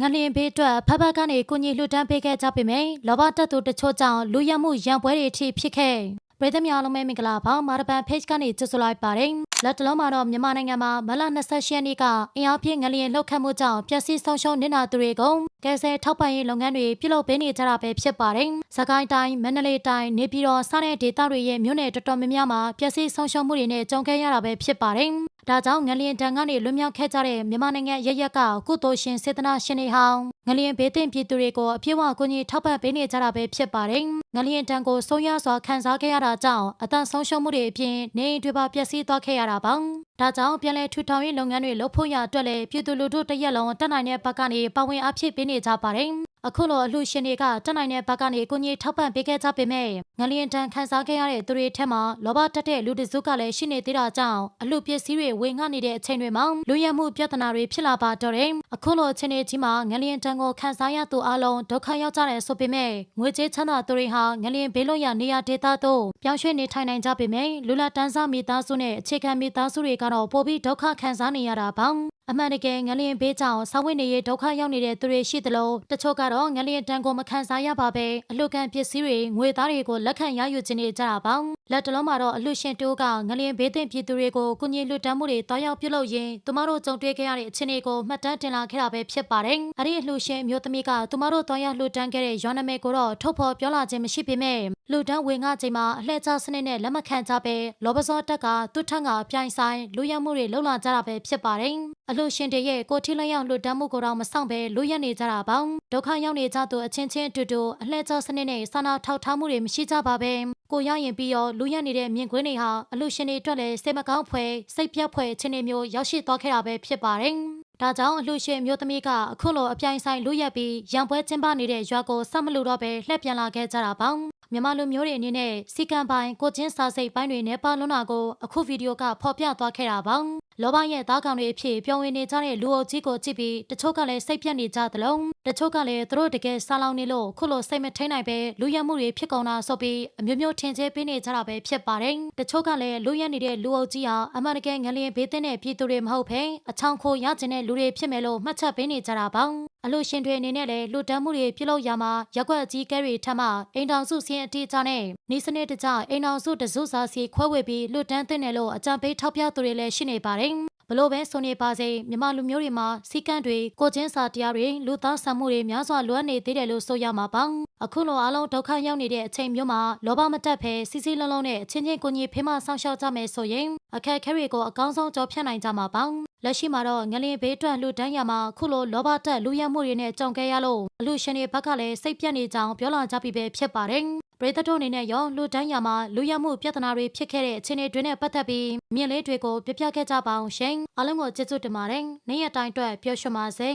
ငလျင်ဘေးအတွက်ဖဖကနေကုညီလှူဒန်းပေးခဲ့ကြပေမယ့်လောဘတက်သူတချို့ကြောင့်လူရမှုရန်ပွဲတွေအထိဖြစ်ခဲ့ပြည်သူများလုံးမဲမင်္ဂလာပါမာရပန် page ကနေကြိုဆိုလိုက်ပါတယ်လက်တလုံးမှာတော့မြန်မာနိုင်ငံမှာမလ28ရက်နေ့ကအင်အားပြင်းငလျင်လှုပ်ခတ်မှုကြောင့်ပျက်စီးဆုံးရှုံးနေတာသူတွေကိုကယ်ဆယ်ထောက်ပံ့ရေးလုပ်ငန်းတွေပြုလုပ်ပေးနေကြတာပဲဖြစ်ပါတယ်။စကိုင်းတိုင်းမန္တလေးတိုင်းနေပြည်တော်စတဲ့ဒေသတွေရဲ့မြို့နယ်တော်တော်များများမှာပျက်စီးဆုံးရှုံးမှုတွေနဲ့ကြုံခဲ့ရတာပဲဖြစ်ပါတယ်။ ဒါကြောင့်ငလျင်တန်ကနေလွတ်မြောက်ခဲ့ကြတဲ့မြန်မာနိုင်ငံရရက်ကကုသိုလ်ရှင်စေတနာရှင်တွေဟောင်းငလျင်ဘေးသင့်ပြည်သူတွေကိုအပြည့်အဝကူညီထောက်ပံ့ပေးနေကြတာပဲဖြစ်ပါတယ်။ငလျင်တန်ကိုဆုံးရစွာခံစားခဲ့ရတာကြောင့်အသက်ဆုံးရှုံးမှုတွေအပြင်နေအိမ်တွေပါပျက်စီးသွားခဲ့ရတာပါ။ဒါကြောင့်ပြန်လည်ထူထောင်ရေးလုပ်ငန်းတွေလုပ်ဖို့ရအတွက်လည်းပြည်သူလူထုတစ်ရက်လုံးတက်နိုင်တဲ့ဘက်ကနေပါဝင်အားဖြည့်ပေးနေကြပါတယ်။အခုလိုအလှရှင်တွေကတက်နိုင်တဲ့ဘက်ကနေကိုကြီးထောက်ပံ့ပေးခဲ့ကြပေမဲ့ ငလျင်တန်ခန်းစားခဲ့ရတဲ့သူတွေထက်မှာလောဘတက်တဲ့လူတစုကလည်းရှိနေသေးတာကြောင့်အလှပစ္စည်းတွေဝေငှနေတဲ့အချိန်တွေမှာလူရမှုပြဿနာတွေဖြစ်လာပါတော့တယ်အခုလိုအချိန်တွေကြီးမှာငလျင်တန်ကိုခန်းစားရသူအလုံးဒုက္ခရောက်ကြတယ်ဆိုပေမဲ့ငွေကြေးချမ်းသာသူတွေဟာငလျင်ဘေးလွတ်ရာနေရာဒေသသို့ပြောင်းရွှေ့နေထိုင်နိုင်ကြပေမဲ့လူလာတန်းစားမိသားစုနဲ့အခြေခံမိသားစုတွေကတော့ပိုပြီးဒုက္ခခံစားနေရတာပါအမှန်တကယ်ငလျင်ဘေးကြောင့်ဆောင်းဝင်းနေရဒုက္ခရောက်နေတဲ့သူတွေရှိသလိုတချို့ကတော့ငလျင်တန်ကိုမခံစားရပါပဲအလှကန်ပစ္စည်းတွေငွေသားတွေကိုလက်ခံရယူခြင်းနေကြတာပါလက်တလုံးမှာတော့အလှရှင်တိုးကငလျင်ဘေးသင့်ပြည်သူတွေကိုကုညီလွတ်တမ်းမှုတွေတောင်းရောက်ပြုလုပ်ရင်းသူမတို့ကြုံတွေ့ခဲ့ရတဲ့အခြေအနေကိုမှတ်တမ်းတင်လာခဲ့တာပဲဖြစ်ပါတယ်အဲ့ဒီအလှရှင်မျိုးသမီးကသူမတို့တောင်းရောက်လွတ်တမ်းခဲ့တဲ့ရွာနာမည်ကိုတော့ထုတ်ဖော်ပြောလာခြင်းမရှိပေမဲ့လူတန်းဝင်ငါချိန်မှာအလှည့်ကျစနစ်နဲ့လက်မခံကြပဲလောဘစောတက်ကသူ့ထက်ကအပြိုင်ဆိုင်လူရမှုတွေလှုပ်လာကြတာပဲဖြစ်ပါတယ် အလှရှင်တရဲ့ကိုထီလရောက်လွတ်တမ်းမှုကိုတော့မဆောင်ပဲလူရက်နေကြတာပေါ့ဒုက္ခရောက်နေကြသူအချင်းချင်းအတူတူအလှည့်ကျစနစ်နဲ့စာနာထောက်ထားမှုတွေမရှိကြပါပဲကိုရရင်ပြီးတော့လူရက်နေတဲ့မြင်ကွင်းတွေဟာအလှရှင်တွေအတွက်လည်းစိတ်မကောင်းဖွယ်စိတ်ပြတ်ဖွယ်အခြေအနေမျိုးရောက်ရှိသွားခဲ့တာပဲဖြစ်ပါတယ်ဒါကြောင့်အလှရှင်မျိုးသမီးကအခုလိုအပြိုင်ဆိုင်လူရက်ပြီးရံပွဲကျင်းပနေတဲ့ရွာကိုစမလို့တော့ပဲလှည့်ပြန်လာခဲ့ကြတာပေါ့ မြန်မာလူမျိုးတွေအနေနဲ့စီကံပိုင်းကိုချင်းစာစိတ်ပိုင်းတွေနဲ့ပါလွန်းတာကိုအခုဗီဒီယိုကဖော်ပြသွားခဲ့တာပါလောဘရဲ့သားကောင်တွေအဖြစ်ပြောင်းဝင်နေကြတဲ့လူအုပ်ကြီးကိုကြည့်ပြီးတချို့ကလည်းစိတ်ပြတ်နေကြသလိုတချို့ကလည်းသူတို့တကယ်ဆာလောင်နေလို့ခုလိုစိတ်မထိန်နိုင်ပဲလူရမှုတွေဖြစ်ကုန်တာဆိုပြီးအမျိုးမျိုးထင်သေးပေးနေကြတာပဲဖြစ်ပါတယ်တချို့ကလည်းလူရနေတဲ့လူအုပ်ကြီးဟာအမှန်တကယ်ငလျင်ဘေးသင်းတဲ့ပြည်သူတွေမဟုတ်ဘဲအချောင်ခိုရကျင်တဲ့လူတွေဖြစ်မယ်လို့မှတ်ချက်ပေးနေကြတာပါ အလို့ရှင်တွေအနေနဲ့လည်းလူတန်းမှုတွေပြုလုပ်ရမှာရက်ွက်အကြီးကဲတွေထပ်မှအိမ်တော်စုစင်းအတိအကျနဲ့နေစနစ်တကျအိမ်တော်စုတစုစာစီခွဲဝေပြီးလူတန်းသိတယ်လို့အကြံပေးထောက်ပြသူတွေလည်းရှိနေပါတယ်ဘလို့ပဲဆိုနေပါစေမြမလူမျိုးတွေမှာစီကန့်တွေကိုချင်းစာတရားတွေလူသားဆံမှုတွေများစွာလွှမ်းနေသေးတယ်လို့ဆိုရမှာပါအခုလိုအားလုံးဒုက္ခရောက်နေတဲ့အချိန်မျိုးမှာလောဘမတက်ဖဲစီစီလုံးလုံးနဲ့အချင်းချင်းကိုကြီးဖေးမဆောင်ရှောက်ကြမယ်ဆိုရင်အခက်ခဲတွေကိုအကောင်းဆုံးကြောဖြတ်နိုင်ကြမှာပါ လက်ရှိမှာတော့ငလင်ဘေးတွန့်လူတန်းရမှာခုလိုလောဘတက်လူရမှုတွေနဲ့ကြုံခဲ့ရလို့အလူရှင်တွေဘက်ကလည်းစိတ်ပြတ်နေကြောင်းပြောလာကြပြီပဲဖြစ်ပါတယ်ပရိသတ်တို့အနေနဲ့ရောလူတန်းရမှာလူရမှုပြဿနာတွေဖြစ်ခဲ့တဲ့အခြေအနေတွေနဲ့ပတ်သက်ပြီးမြင်လေးတွေကိုပြပြခဲ့ကြပါအောင်ရှင်အားလုံးကိုကျေးဇူးတင်ပါတယ်နေ့ရက်တိုင်းအတွက်ပြောရှမစေ